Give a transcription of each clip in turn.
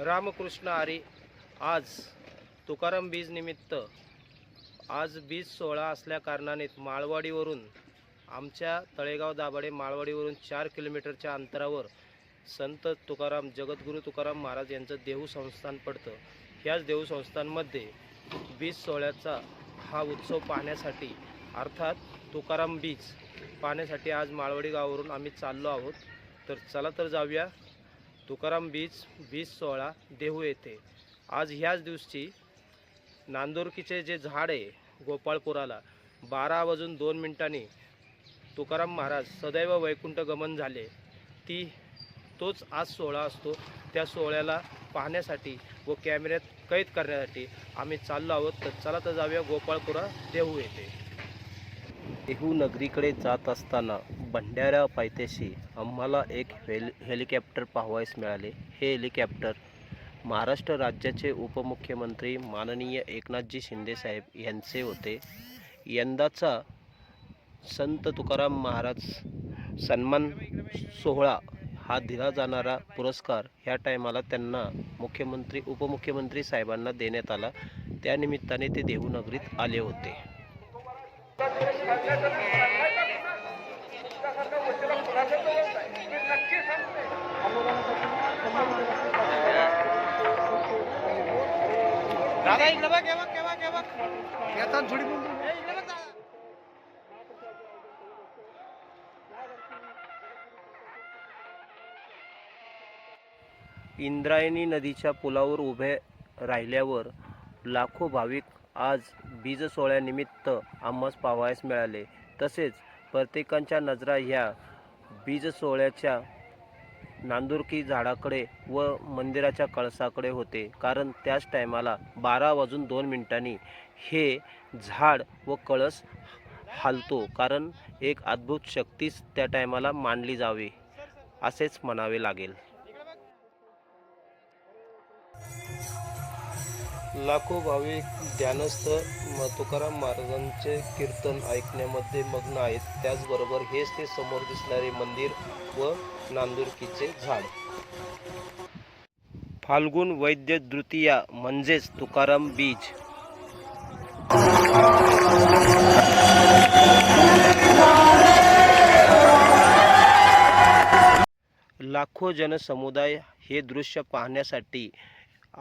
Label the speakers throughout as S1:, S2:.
S1: रामकृष्ण आरे आज तुकाराम बीज निमित्त आज बीज सोहळा असल्या कारणाने माळवाडीवरून आमच्या तळेगाव दाभाडे माळवाडीवरून चार किलोमीटरच्या अंतरावर संत तुकाराम जगद्गुरू तुकाराम महाराज यांचं देहू संस्थान पडतं. ह्याच देहू संस्थानमध्ये बीज सोहळ्याचा हा उत्सव पाहण्यासाठी अर्थात तुकाराम बीज पाहण्यासाठी आज माळवाडी गावावरून आम्ही चाललो आहोत. तर चला तर जाऊया. तुकाराम बीच बीज सोहळा देहू येथे. आज ह्याच दिवशी नांदुरकीचे जे झाड आहे गोपाळपुराला बारा वाजून दोन मिनिटांनी तुकाराम महाराज सदैव वैकुंठ गमन झाले. ती तोच आज सोहळा असतो. त्या सोहळ्याला पाहण्यासाठी व कॅमेऱ्यात कैद करण्यासाठी आम्ही चाललो आहोत. तर चला तर जाऊया गोपाळपुरा देहू येथे. देहू नगरीकडे जात असताना भंडाऱ्या पायथ्याशी आम्हाला एक हेल हेलिकॉप्टर पाहावयास मिळाले. हे हेलिकॉप्टर महाराष्ट्र राज्याचे उपमुख्यमंत्री माननीय एकनाथजी शिंदेसाहेब यांचे होते. यंदाचा संत तुकाराम महाराज सन्मान सोहळा हा दिला जाणारा पुरस्कार ह्या टायमाला त्यांना मुख्यमंत्री उपमुख्यमंत्री साहेबांना देण्यात आला. त्यानिमित्ताने ते देहू नगरीत आले होते.
S2: दादा इकडे बघ हे बघ हे बघ हे बघ. येतात थोडी
S1: इंद्रायणी नदीच्या पुलावर उभे राहिल्यावर लाखो भाविक आज बीज सोहळ्यानिमित्त आम्हास पाहावयास मिळाले. तसेच प्रत्येकांच्या नजरा ह्या बीज सोहळ्याच्या नांदुरकी झाडाकडे व मंदिराच्या कळसाकडे होते. कारण त्याच टायमाला बारा वाजून दोन मिनिटांनी हे झाड व कळस हालतो. कारण एक अद्भुत शक्तीच त्या टायमाला मानली जावी असेच म्हणावे लागेल. लाखो भाविक ध्यानस्थ तुकाराम महाराजांचे कीर्तन ऐकण्यामध्ये मग्न आहेत. त्याचबरोबर हेच ते समोर दिसणारे मंदिर व नांदुरकीचे झाड. फाल्गुन वैद्य तृतीया म्हणजेच तुकाराम बीज. लाखो जनसमुदाय हे दृश्य पाहण्यासाठी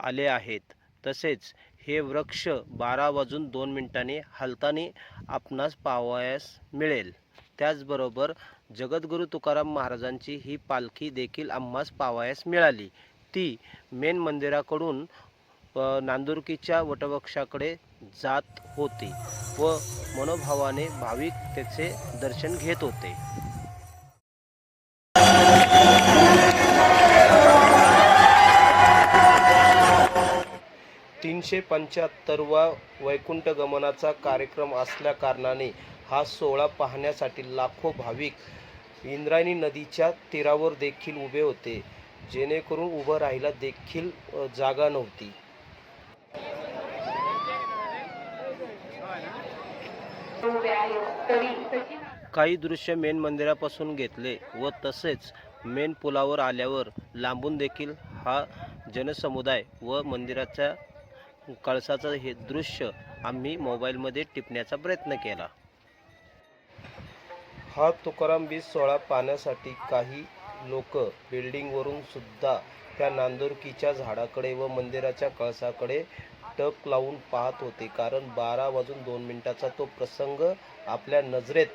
S1: आले आहेत. तसेच हे वृक्ष बारा वाजून दोन मिनिटांनी हलतानी आपणास पावायास मिळेल. त्याचबरोबर जगद्गुरू तुकाराम महाराजांची ही पालखी देखील आम्हास पावायास मिळाली. ती मेन मंदिराकडून नांदुरकीच्या वटवृक्षाकडे जात होती व मनोभावाने भाविक त्याचे दर्शन घेत होते. तीनशे पंच्याहत्तरवा वैकुंठगमनाचा कार्यक्रम असल्या कारणाने हा सोहळा पाहण्यासाठी लाखो भाविक इंद्रायणी नदीच्या तीरावर देखील उभे होते. जेणेकरून उभं राहायला देखील जागा नव्हती. काही दृश्य मेन मंदिरापासून घेतले व तसेच मेन पुलावर आल्यावर लांबून देखील हा जनसमुदाय व मंदिराच्या कळसाचं हे दृश्य आम्ही मोबाईलमध्ये टिपण्याचा प्रयत्न केला. हा तुकाराम बीज सोहळा पाहण्यासाठी काही लोक बिल्डिंगवरून सुद्धा त्या नांदुरकीच्या झाडाकडे व मंदिराच्या कळसाकडे टक लावून पाहत होते. कारण बारा वाजून दोन मिनिटाचा तो प्रसंग आपल्या नजरेत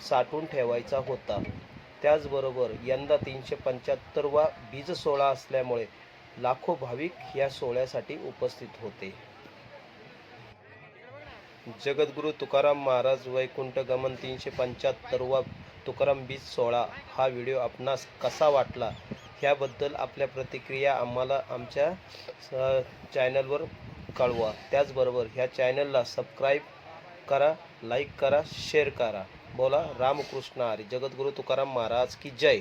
S1: साठवून ठेवायचा होता. त्याचबरोबर यंदा तीनशे पंच्याहत्तरवा बीज सोहळा असल्यामुळे लाखो भाविक या सोहळ्यासाठी उपस्थित होते. जगद्गुरू तुकाराम महाराज वैकुंठ गमन तीनशे पंच्याहत्तरवा तुकाराम बीज सोहळा हा व्हिडिओ आपणास कसा वाटला ह्याबद्दल आपल्या प्रतिक्रिया आम्हाला आमच्या चॅनलवर कळवा. त्याचबरोबर ह्या चॅनलला सबस्क्राईब करा लाईक करा शेअर करा. बोला रामकृष्ण आरे जगद्गुरू तुकाराम महाराज की जय.